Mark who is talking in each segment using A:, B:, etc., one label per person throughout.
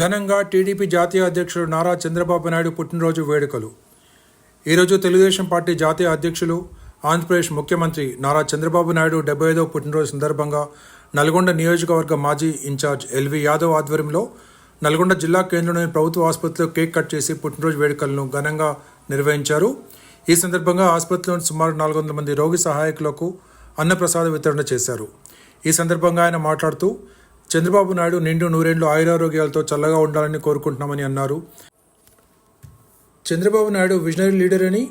A: ఘనంగా టీడీపీ జాతీయ అధ్యక్షుడు నారా చంద్రబాబు నాయుడు పుట్టినరోజు వేడుకలు. ఈరోజు తెలుగుదేశం పార్టీ జాతీయ అధ్యక్షులు ఆంధ్రప్రదేశ్ ముఖ్యమంత్రి నారా చంద్రబాబు నాయుడు డెబ్బై ఐదవ పుట్టినరోజు సందర్భంగా నల్గొండ నియోజకవర్గ మాజీ ఇన్ఛార్జ్ ఎల్వి యాదవ్ ఆధ్వర్యంలో నల్గొండ జిల్లా కేంద్రంలోని ప్రభుత్వ ఆసుపత్రిలో కేక్ కట్ చేసి పుట్టినరోజు వేడుకలను ఘనంగా నిర్వహించారు. ఈ సందర్భంగా ఆసుపత్రిలోని సుమారు నాలుగు వందల మంది రోగి సహాయకులకు అన్నప్రసాద వితరణ చేశారు. ఈ సందర్భంగా ఆయన మాట్లాడుతూ చంద్రబాబు నాయుడు నిండు నూరేళ్ళు ఆయురారోగ్యాలతో చల్లగా ఉండాలని కోరుకుంటున్నామని అన్నారు. చంద్రబాబు నాయుడు విజనరీ లీడర్ అని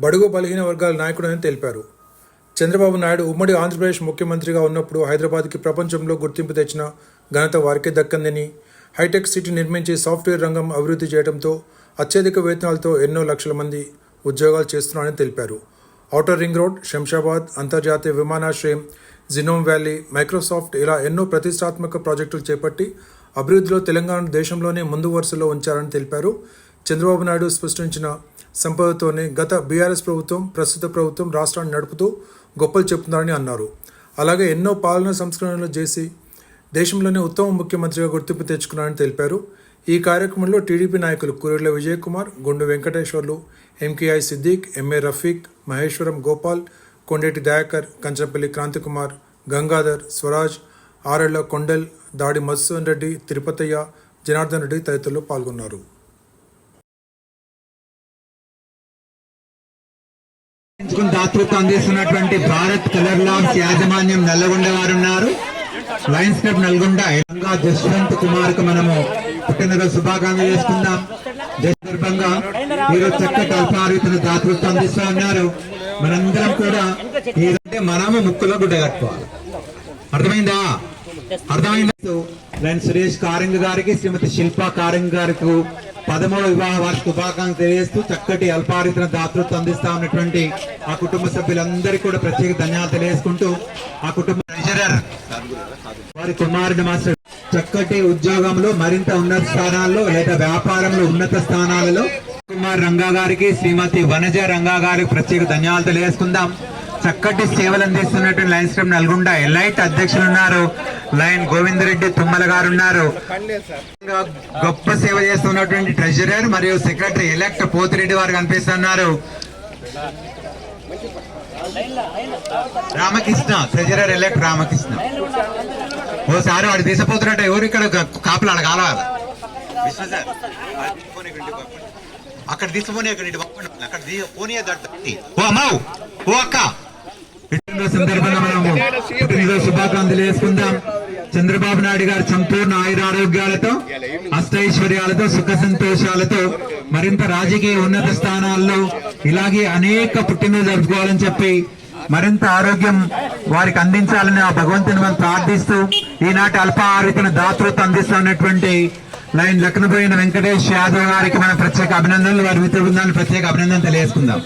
A: బడుగు బలహీన వర్గాల నాయకుడని తెలిపారు. చంద్రబాబు నాయుడు ఉమ్మడి ఆంధ్రప్రదేశ్ ముఖ్యమంత్రిగా ఉన్నప్పుడు హైదరాబాద్కి ప్రపంచంలో గుర్తింపు తెచ్చిన ఘనత వారికే దక్కందని హైటెక్ సిటీ నిర్మించి సాఫ్ట్వేర్ రంగం అభివృద్ధి చేయడంతో అత్యధిక వేతనాలతో ఎన్నో లక్షల మంది ఉద్యోగాలు చేస్తున్నారని తెలిపారు. ఔటర్ రింగ్ రోడ్ శంషాబాద్ అంతర్జాతీయ విమానాశ్రయం జినోమ్ వ్యాలీ మైక్రోసాఫ్ట్ ఇలా ఎన్నో ప్రతిష్టాత్మక ప్రాజెక్టులు చేపట్టి అభివృద్ధిలో తెలంగాణ దేశంలోనే ముందు వరుసలో ఉంచారని తెలిపారు. చంద్రబాబు నాయుడు సృష్టించిన సంపదతోనే గత బీఆర్ఎస్ ప్రభుత్వం ప్రస్తుత ప్రభుత్వం రాష్ట్రాన్ని నడుపుతూ గొప్పలు చెప్తున్నారని అన్నారు. అలాగే ఎన్నో పాలన సంస్కరణలు చేసి దేశంలోనే ఉత్తమ ముఖ్యమంత్రిగా గుర్తింపు తెచ్చుకున్నారని తెలిపారు. ఈ కార్యక్రమంలో టీడీపీ నాయకులు కురేళ్ళ విజయకుమార్ గుండు వెంకటేశ్వర్లు ఎంకేఐ సిద్దిక్ ఎంఏ రఫీక్ మహేశ్వరం గోపాల్ కొండేటి దయాకర్ కంచపల్లి క్రాంతికుమార్ గంగాధర్ స్వరాజ్ ఆరెళ్ళ కొండల్ దాడి మధుసూన్ రెడ్డి తిరుపతయ్య జనార్దన్ రెడ్డి తదితరులు పాల్గొన్నారు.
B: దాతృత్వం అందిస్తున్నటువంటి భారత్ కలర్ లాబ్స్ యాజమాన్యం నల్లగొండ వారు ఉన్నారు లయన్స్ క్లబ్ నల్గొండ ఎలంగా జస్వంత్ కుమార్కు మనము పుట్టినరోజు శుభాకాంక్షలు చేసుకుందాం. సందర్భంగా ఈరోజు చక్కటి అల్పారీతను దాతృత్వం అందిస్తూ ఉన్నారు. మనందరం కూడా ఏదంటే మనము ముక్కులో గుడ్డ కట్టుకోవాలి. అర్థమైందా? అర్థమైందా? నేను సురేష్ కారంగ్ గారికి శ్రీమతి శిల్పా కారంగ్ గారికి పదమూడు వివాహ వార్షిక శుభాకాంక్షలు తెలియజేస్తూ చక్కటి అల్పారితన దాతృత్వం అందిస్తా ఉన్నటువంటి ఆ కుటుంబ సభ్యులందరికీ కూడా ప్రత్యేక ధన్యవాదాలు తెలియజేసుకుంటూ ఆ కుటుంబ వారి కుమారుడు మాస్టర్ చక్కటి ఉద్యోగంలో మరింత ఉన్నత స్థానాల్లో లేదా వ్యాపారంలో ఉన్నత స్థానాలలో. కుమార్ రంగా గారికి శ్రీమతి వనజ రంగా గారికి ప్రత్యేక ధన్యవాదాలు తెలియజేసుకుందాం. చక్కటి సేవలు అందిస్తున్నటువంటి లయన్స్ క్లబ్ నల్గొండ ఎలైట్ అధ్యక్షులు ఉన్నారు. లయన్ గోవిందరెడ్డి తుమ్మల గారు ఉన్నారు. గొప్ప సేవ చేస్తున్నటువంటి ట్రెజరర్ మరియు సెక్రటరీ ఎలక్ట్ పోతిరెడ్డి వారు కనిపిస్తున్నారు. Ramakrishna treasurer elect Ramakrishna. ఓసారి వాడు తీసిపోతున్నట్టు ఎవరు ఇక్కడ కాపులు ఇంటికి పంపండి. అక్కడ తీసుకొని అక్కడ ఇంటికి పంపండి. అక్కడ పోనీ అడ్డు. ఓ అమ్మావు ఓ అక్క పుట్టినరోజు సందర్భంగా మనము పుట్టినరోజు శుభాకాంక్షలు చేసుకుందాం చంద్రబాబు నాయుడు గారు సంపూర్ణ ఆయురారోగ్యాలతో అష్టైశ్వర్యాలతో సుఖ సంతోషాలతో మరింత రాజకీయ ఉన్నత స్థానాల్లో ఇలాగే అనేక పుట్టినరోజు జరుపుకోవాలని చెప్పి మరింత ఆరోగ్యం వారికి అందించాలని ఆ భగవంతుని మనం ప్రార్థిస్తూ ఈనాటి అల్పాహారితను దాతృత్వం అందిస్తున్నటువంటి లైన్ లక్నపోయిన వెంకటేష్ యాదవ్ గారికి మన ప్రత్యేక అభినందనలు వారి మిత్ర బృందాన్ని ప్రత్యేక అభినందనలు తెలియజేసుకుందాం.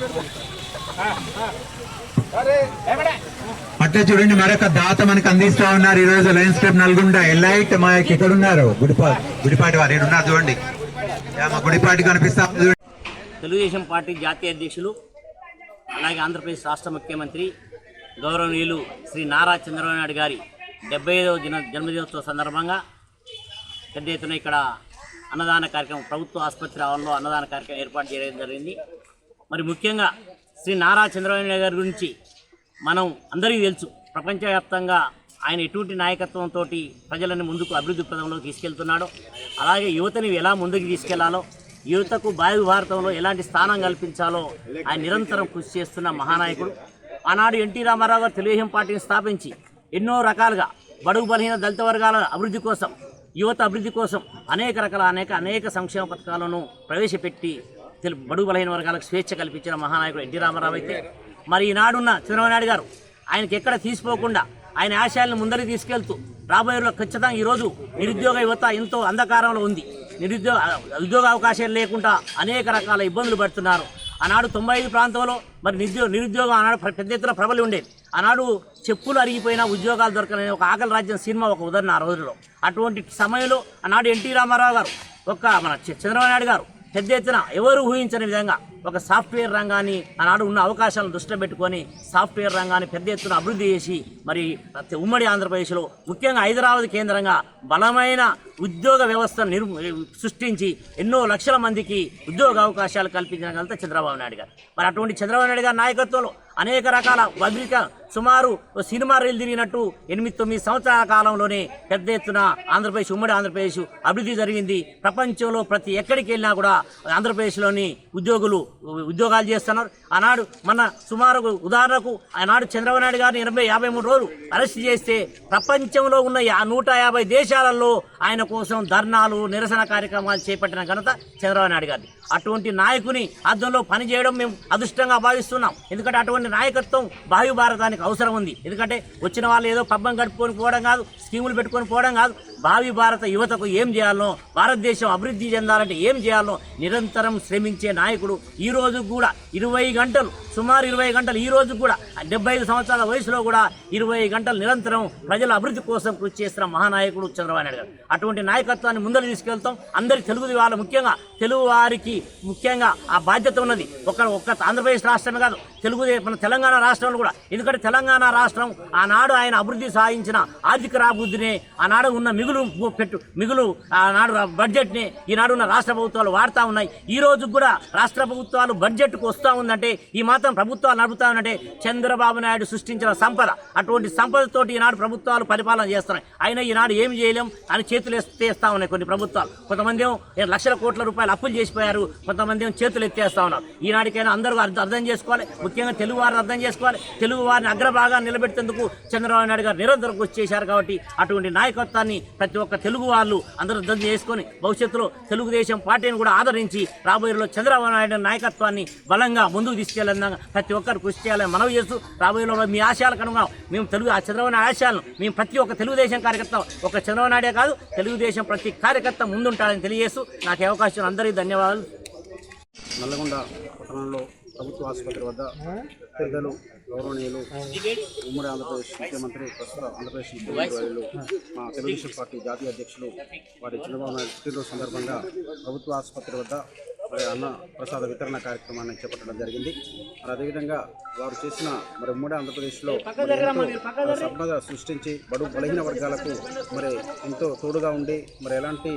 B: అట్లా చూడండి మరొక దాత మనకు అందిస్తా ఉన్నారు. ఈ రోజు లయన్స్ క్లబ్ నల్గొండ ఎల్లైట్ మా ఇక్కడ ఉన్నారు. గుడిపాటి గుడిపాటి వారు ఇక్కడ ఉన్నారు చూడండి. గుడిపాటి కనిపిస్తా
C: తెలుగుదేశం పార్టీ జాతీయ అధ్యక్షులు అలాగే ఆంధ్రప్రదేశ్ రాష్ట్ర ముఖ్యమంత్రి గౌరవనీయులు శ్రీ నారా చంద్రబాబు నాయుడు గారి డెబ్బై ఐదవ దిన జన్మదినోత్సవ సందర్భంగా పెద్ద ఎత్తున ఇక్కడ అన్నదాన కార్యక్రమం ప్రభుత్వ ఆసుపత్రి ఆవరణలో అన్నదాన కార్యక్రమం ఏర్పాటు చేయడం జరిగింది. మరి ముఖ్యంగా శ్రీ నారా చంద్రబాబు నాయుడు గారి గురించి మనం అందరికీ తెలుసు. ప్రపంచవ్యాప్తంగా ఆయన ఎటువంటి నాయకత్వంతో ప్రజలను ముందుకు అభివృద్ధి పదంలోకి తీసుకెళ్తున్నాడో అలాగే యువతని ఎలా ముందుకు తీసుకెళ్ళాలో యువతకు భావి భారతంలో ఎలాంటి స్థానం కల్పించాలో ఆయన నిరంతరం కృషి చేస్తున్న మహానాయకుడు. ఆనాడు ఎన్టీ రామారావు గారు తెలుగుదేశం పార్టీని స్థాపించి ఎన్నో రకాలుగా బడుగు బలహీన దళిత వర్గాల అభివృద్ధి కోసం యువత అభివృద్ధి కోసం అనేక రకాల అనేక అనేక సంక్షేమ పథకాలను ప్రవేశపెట్టి తెలు బడుగు బలహీన వర్గాలకు స్వేచ్ఛ కల్పించిన మహానాయకుడు ఎన్టీ రామారావు అయితే మరి ఈనాడున్న చంద్రబాబు నాయుడు గారు ఆయనకి ఎక్కడ తీసిపోకుండా ఆయన ఆశయాలను ముందరికి తీసుకెళ్తూ రాబోయే ఖచ్చితంగా ఈరోజు నిరుద్యోగ యువత ఎంతో అంధకారంలో ఉంది. నిరుద్యోగ ఉద్యోగ అవకాశాలు లేకుండా అనేక రకాల ఇబ్బందులు పడుతున్నారు. ఆనాడు తొంభై ఐదు ప్రాంతంలో మరి నిరుద్యోగ నిరుద్యోగం ఆనాడు పెద్ద ఎత్తున ప్రబలి ఉండేది. ఆనాడు చెప్పులు అరిగిపోయినా ఉద్యోగాలు దొరకని ఒక ఆకలి రాజ్యం సినిమా ఒక ఉదాహరణ ఆ రోజుల్లో. అటువంటి సమయంలో ఆనాడు ఎన్టీ రామారావు గారు ఒక మన చంద్రబాబు నాయుడు గారు పెద్ద ఎత్తున ఎవరు ఊహించని విధంగా ఒక సాఫ్ట్వేర్ రంగాన్ని ఆనాడు ఉన్న అవకాశాలను దృష్టిలో పెట్టుకొని సాఫ్ట్వేర్ రంగాన్ని పెద్ద ఎత్తున అభివృద్ధి చేసి మరి ఉమ్మడి ఆంధ్రప్రదేశ్లో ముఖ్యంగా హైదరాబాద్ కేంద్రంగా బలమైన ఉద్యోగ వ్యవస్థను నిర్ సృష్టించి ఎన్నో లక్షల మందికి ఉద్యోగ అవకాశాలు కల్పించిన కలిగితే చంద్రబాబు నాయుడు గారు. మరి అటువంటి చంద్రబాబు నాయుడు గారి నాయకత్వంలో అనేక రకాల పబ్లిక సుమారు ఓ సినిమా రీల్ తిరిగినట్టు ఎనిమిది తొమ్మిది సంవత్సరాల కాలంలోనే పెద్ద ఎత్తున ఆంధ్రప్రదేశ్ ఉమ్మడి ఆంధ్రప్రదేశ్ అభివృద్ధి జరిగింది. ప్రపంచంలో ప్రతి ఎక్కడికి వెళ్ళినా కూడా ఆంధ్రప్రదేశ్లోని ఉద్యోగులు ఉద్యోగాలు చేస్తున్నారు. ఆనాడు మన సుమారు ఉదాహరణకు ఆనాడు చంద్రబాబు నాయుడు గారిని ఎనభై యాభై మూడు రోజులు అరెస్ట్ చేస్తే ప్రపంచంలో ఉన్న నూట యాభై దేశాలలో ఆయన కోసం ధర్నాలు నిరసన కార్యక్రమాలు చేపట్టిన ఘనత చంద్రబాబు నాయుడు గారిది. అటువంటి నాయకుని అర్థంలో పనిచేయడం మేము అదృష్టంగా భావిస్తున్నాం. ఎందుకంటే అటువంటి నాయకత్వం భావి భారతానికి అవసరం ఉంది. ఎందుకంటే వచ్చిన వాళ్ళు ఏదో పబ్బం గడుపుకొని పోవడం కాదు స్కీములు పెట్టుకొని పోవడం కాదు. భావి భారత యువతకు ఏం చేయాలనో భారతదేశం అభివృద్ధి చెందాలంటే ఏం చేయాలనో నిరంతరం శ్రమించే నాయకుడు ఈ రోజు కూడా ఇరవై గంటలు సుమారు ఇరవై గంటలు ఈ రోజు కూడా డెబ్బై ఐదు సంవత్సరాల వయసులో కూడా ఇరవై గంటలు నిరంతరం ప్రజల అభివృద్ధి కోసం కృషి చేస్తున్న మహానాయకుడు చంద్రబాబు నాయుడు గారు. అటువంటి నాయకత్వాన్ని ముందరు తీసుకెళ్తాం. అందరి తెలుగు వాళ్ళు ముఖ్యంగా తెలుగు వారికి ముఖ్యంగా ఆ బాధ్యత ఉన్నది. ఒక ఒక్క ఆంధ్రప్రదేశ్ రాష్ట్రమే కాదు తెలుగు మన తెలంగాణ రాష్ట్రంలో కూడా. ఎందుకంటే తెలంగాణ రాష్ట్రం ఆనాడు ఆయన అభివృద్ధి సాధించిన ఆర్థిక రాబుద్ధిని ఆనాడు ఉన్న మిగులు పెట్టు మిగులు ఆనాడు బడ్జెట్ని ఈనాడు ఉన్న రాష్ట్ర ప్రభుత్వాలు వాడుతూ ఉన్నాయి. ఈ రోజు కూడా రాష్ట్ర ప్రభుత్వాలు బడ్జెట్కు వస్తూ ఉందంటే ఈ మాత్రం ప్రభుత్వాలు నడుపుతా ఉందంటే చంద్రబాబు నాయుడు సృష్టించిన సంపద. అటువంటి సంపదతోటి ఈనాడు ప్రభుత్వాలు పరిపాలన చేస్తున్నాయి. అయినా ఈనాడు ఏమి చేయలేం అని చేతులు ఎత్తేస్తా ఉన్నాయి కొన్ని ప్రభుత్వాలు. కొంతమంది లక్షల కోట్ల రూపాయలు అప్పులు చేసిపోయారు. కొంతమంది చేతులు ఎత్తేస్తా ఉన్నారు. ఈనాడికైనా అందరూ అర్థం చేసుకోవాలి. ముఖ్యంగా తెలుగు వారిని అర్థం చేసుకోవాలి. తెలుగు వారిని అగ్రభాగాన్ని నిలబెట్టేందుకు చంద్రబాబు నాయుడు గారు నిరంతరం కృషి చేశారు కాబట్టి అటువంటి నాయకత్వాన్ని ప్రతి ఒక్క తెలుగు వాళ్ళు అందరూ అర్థం చేసుకొని భవిష్యత్తులో తెలుగుదేశం పార్టీని కూడా ఆదరించి రాబోయేలో చంద్రబాబు నాయుడు నాయకత్వాన్ని బలంగా ముందుకు తీసుకెళ్ళేందుకు ప్రతి ఒక్కరు కృషి చేయాలని మనవి చేస్తూ రాబోయే మీ ఆశయాలకు అనుగుణం మేము తెలుగు ఆ చంద్రబాబు నాయుడు ఆశయాలను మేము ప్రతి ఒక్క తెలుగుదేశం కార్యకర్త ఒక చంద్రబాబు నాయుడే కాదు తెలుగుదేశం ప్రతి కార్యకర్త ముందుంటారని తెలియజేస్తూ నాకు అవకాశం అందరికీ ధన్యవాదాలు.
D: నల్లగొండ పట్టణంలో ప్రభుత్వ ఆసుపత్రి వద్ద పెద్దలు గౌరవనీయులు ఉమ్మడి ఆంధ్రప్రదేశ్ ముఖ్యమంత్రి ప్రస్తుత ఆంధ్రప్రదేశ్ ముఖ్యమంత్రులు మా తెలుగుదేశం పార్టీ జాతీయ అధ్యక్షులు వారి చంద్రబాబు నాయుడు పుట్టినరోజు సందర్భంగా ప్రభుత్వ ఆసుపత్రి వద్ద అన్న ప్రసాద వితరణ కార్యక్రమాన్ని చేపట్టడం జరిగింది. మరి అదేవిధంగా వారు చేసిన మరి ఉమ్మడి ఆంధ్రప్రదేశ్లో సంపద సృష్టించి బడు బలహీన వర్గాలకు మరి ఎంతో తోడుగా ఉండి మరి ఎలాంటి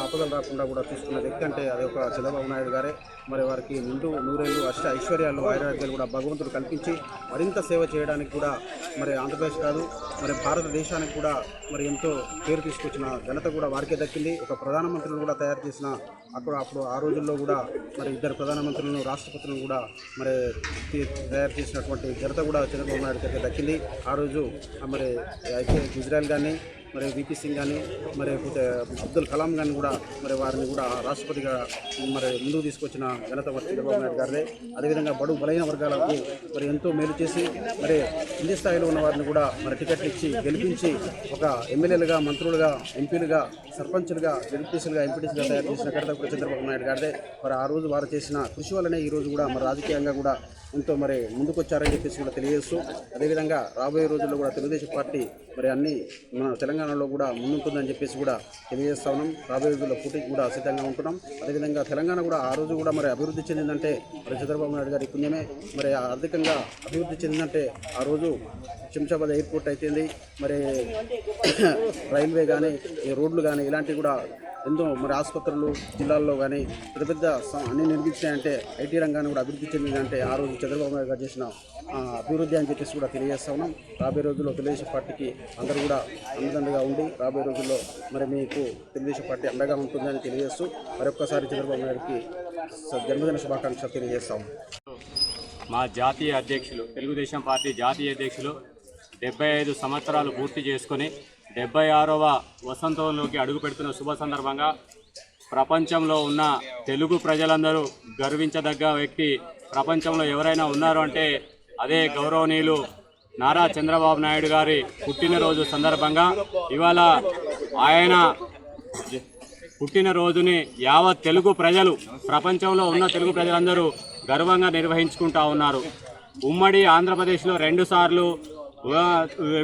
D: ఆపదలు రాకుండా కూడా చూసుకున్న వ్యక్తి అంటే అది ఒక చంద్రబాబు నాయుడు గారే. మరి వారికి నిండు నూరేళ్ళు అష్ట ఐశ్వర్యాలు ఆయురాగ్యాలు కూడా భగవంతుడు కల్పించి మరింత సేవ చేయడానికి కూడా మరి ఆంధ్రప్రదేశ్ కాదు మరి భారతదేశానికి కూడా మరి ఎంతో పేరు తీసుకొచ్చిన ఘనత కూడా వారికే దక్కింది. ఒక ప్రధానమంత్రిని కూడా తయారు చేసిన అక్కడ అప్పుడు ఆ రోజుల్లో కూడా మరి ఇద్దరు ప్రధానమంత్రులను రాష్ట్రపతులను కూడా మరి తయారు చేసినటువంటి ఘనత కూడా చంద్రబాబు నాయుడు గారికి దక్కింది. ఆ రోజు మరి అయితే ఇజ్రాయెల్ కానీ మరి విపి సింగ్ కానీ మరి అబ్దుల్ కలాం కానీ కూడా మరి వారిని కూడా రాష్ట్రపతిగా మరి ముందుకు తీసుకొచ్చిన ఘనత మరి చంద్రబాబు నాయుడు గారిదే. అదేవిధంగా బడు బలైన వర్గాలకు మరి ఎంతో మేలు చేసి మరి కింది స్థాయిలో ఉన్న వారిని కూడా మరి టికెట్లు ఇచ్చి గెలిపించి ఒక ఎమ్మెల్యేలుగా మంత్రులుగా ఎంపీలుగా సర్పంచులుగా జడ్పీసీలుగా ఎంపీటీసీగా తయారు చేసిన ఘనత కూడా చంద్రబాబు నాయుడు గారిదే. మరి ఆ రోజు వారు చేసిన కృషి వల్లనే ఈ రోజు కూడా మరి రాజకీయంగా కూడా ఎంతో మరి ముందుకొచ్చారని చెప్పేసి కూడా తెలియజేస్తూ అదేవిధంగా రాబోయే రోజుల్లో కూడా తెలుగుదేశం పార్టీ మరి అన్ని మన తెలంగాణ తెలంగాణలో కూడా ముందుంటుందని చెప్పేసి కూడా తెలియజేస్తా ఉన్నాం. రాబోయే రోజుల్లో పోటీకి కూడా సిద్ధంగా ఉంటున్నాం. అదేవిధంగా తెలంగాణ కూడా ఆ రోజు కూడా మరి అభివృద్ధి చెందిందంటే మరి చంద్రబాబు నాయుడు గారి పుణ్యమే. మరి ఆర్థికంగా అభివృద్ధి చెందిందంటే ఆ రోజు శంషాబాద్ ఎయిర్పోర్ట్ అయితేంది మరి రైల్వే కానీ ఈ రోడ్లు కానీ ఇలాంటివి కూడా ఎంతో మరి ఆసుపత్రులు జిల్లాల్లో కానీ పెద్ద పెద్ద అన్ని నిర్మించినాయంటే ఐటీ రంగాన్ని కూడా అభివృద్ధి చెందిందంటే ఆ రోజు చంద్రబాబు నాయుడు గారు చేసిన అభివృద్ధి అని చెప్పేసి కూడా తెలియజేస్తా ఉన్నాం. రాబోయే రోజుల్లో తెలుగుదేశం పార్టీకి అందరూ కూడా అండదండగా ఉండి రాబోయే రోజుల్లో మరి మీకు తెలుగుదేశం పార్టీ అండగా ఉంటుందని తెలియజేస్తూ మరొక్కసారి చంద్రబాబు నాయుడుకి స- జన్మదిన శుభాకాంక్షలు తెలియజేస్తాం
E: మా జాతీయ అధ్యక్షులు తెలుగుదేశం పార్టీ జాతీయ అధ్యక్షులు డెబ్బై ఐదు సంవత్సరాలు పూర్తి చేసుకొని డెబ్బై ఆరవ వసంతంలోకి అడుగుపెడుతున్న శుభ సందర్భంగా ప్రపంచంలో ఉన్న తెలుగు ప్రజలందరూ గర్వించదగ్గ వ్యక్తి. ప్రపంచంలో ఎవరైనా ఉన్నారు అంటే అదే గౌరవనీయులు నారా చంద్రబాబు నాయుడు గారి పుట్టినరోజు సందర్భంగా ఇవాళ ఆయన పుట్టినరోజుని యావత్ తెలుగు ప్రజలు ప్రపంచంలో ఉన్న తెలుగు ప్రజలందరూ గర్వంగా నిర్వహించుకుంటా ఉన్నారు. ఉమ్మడి ఆంధ్రప్రదేశ్లో రెండుసార్లు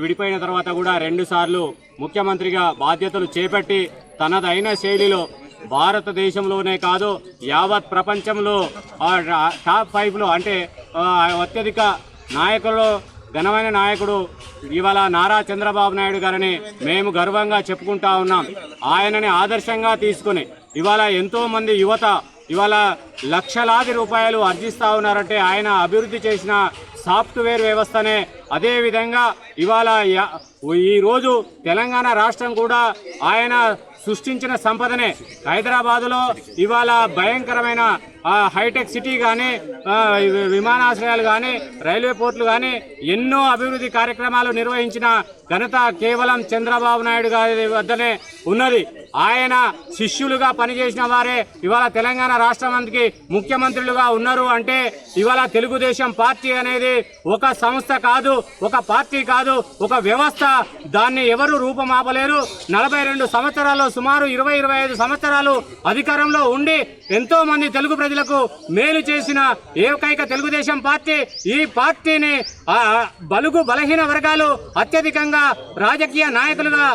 E: విడిపోయిన తర్వాత కూడా రెండు సార్లు ముఖ్యమంత్రిగా బాధ్యతలు చేపట్టి తనదైన శైలిలో భారతదేశంలోనే కాదు యావత్ ప్రపంచంలో ఆ టాప్ ఫైవ్లో అంటే అత్యధిక నాయకుల్లో ఘనమైన నాయకుడు ఇవాళ నారా చంద్రబాబు నాయుడు గారిని మేము గర్వంగా చెప్పుకుంటా ఉన్నాం. ఆయనని ఆదర్శంగా తీసుకుని ఇవాళ ఎంతోమంది యువత ఇవాళ లక్షలాది రూపాయలు అర్జిస్తూ ఉన్నారంటే ఆయన అభివృద్ధి చేసిన సాఫ్ట్వేర్ వ్యవస్థనే అదేవిధంగా ఇవాళ ఈరోజు తెలంగాణ రాష్ట్రం కూడా ఆయన సృష్టించిన సంపదనే. హైదరాబాదులో ఇవాళ భయంకరమైన హైటెక్ సిటీ కానీ విమానాశ్రయాలు కానీ రైల్వే పోర్టులు కానీ ఎన్నో అభివృద్ధి కార్యక్రమాలు నిర్వహించిన ఘనత కేవలం చంద్రబాబు నాయుడు గారి వద్దనే ఉన్నది. ఆయన శిష్యులుగా పనిచేసిన వారే ఇవాళ తెలంగాణ రాష్ట్రానికి ముఖ్యమంత్రులుగా ఉన్నారు అంటే ఇవాళ తెలుగుదేశం పార్టీ అనేది ఒక సంస్థ కాదు ఒక పార్టీ కాదు ఒక వ్యవస్థ దాన్ని ఎవరు రూపమాపలేరు? నలభై రెండు సంవత్సరాల్లో సుమారు ఇరవై ఇరవై ఐదు సంవత్సరాలు అధికారంలో ఉండి ఎంతో మంది తెలుగు ప్రజలకు మేలు చేసిన ఏకైక తెలుగుదేశం పార్టీ ఈ పార్టీని బలుగు బలహీన వర్గాలు అత్యధికంగా రాజకీయ నాయకులుగా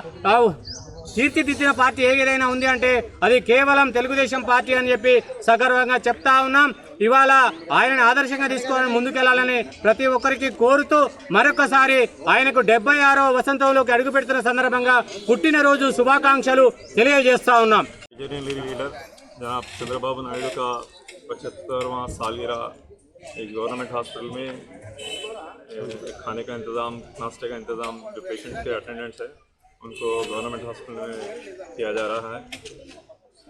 E: తీర్చిదిద్దిన పార్టీ ఏదైనా ఉంది అంటే అది కేవలం తెలుగుదేశం పార్టీ అని చెప్పి సగర్వంగా చెప్తా ఉన్నాం. ఇవాళ ఆయనను ఆదర్శంగా తీసుకొని ముందుకెళ్లాలని ప్రతి ఒక్కరికి కోరుతూ మరొకసారి ఆయనకు డెబ్బై ఆరో వసంతంలోకి అడుగు పెడుతున్న సందర్భంగా పుట్టినరోజు శుభాకాంక్షలు తెలియజేస్తా ఉన్నాం
F: इंजीनियरिंग लीडर जनाब चंद्रबाबू नायडू का पचहत्तरवां सालगिरह एक गवर्नमेंट हॉस्पिटल में एक खाने का इंतज़ाम नाश्ते का इंतज़ाम जो पेशेंट के अटेंडेंट्स है उनको गवर्नमेंट हॉस्पिटल में किया जा रहा है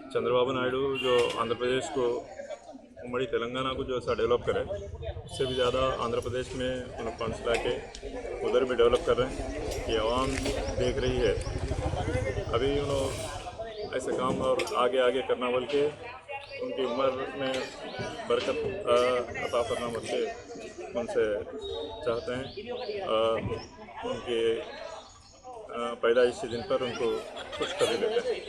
F: चंद्रबाबू नायडू जो आंध्र प्रदेश को उमड़ी तेलंगाना को जो ऐसा डेवलप करे उससे भी ज़्यादा आंध्र प्रदेश में उन्होंने फंड्स ला के उधर भी डेवलप कर रहे हैं कि आवाम देख रही है। अभी उन्होंने ऐसे काम और आगे आगे करना बल्कि उनकी उम्र में बरकत अता करना बल्कि उनसे चाहते हैं अ, उनके पैदाइशी दिन पर उनको खुश कर देते हैं।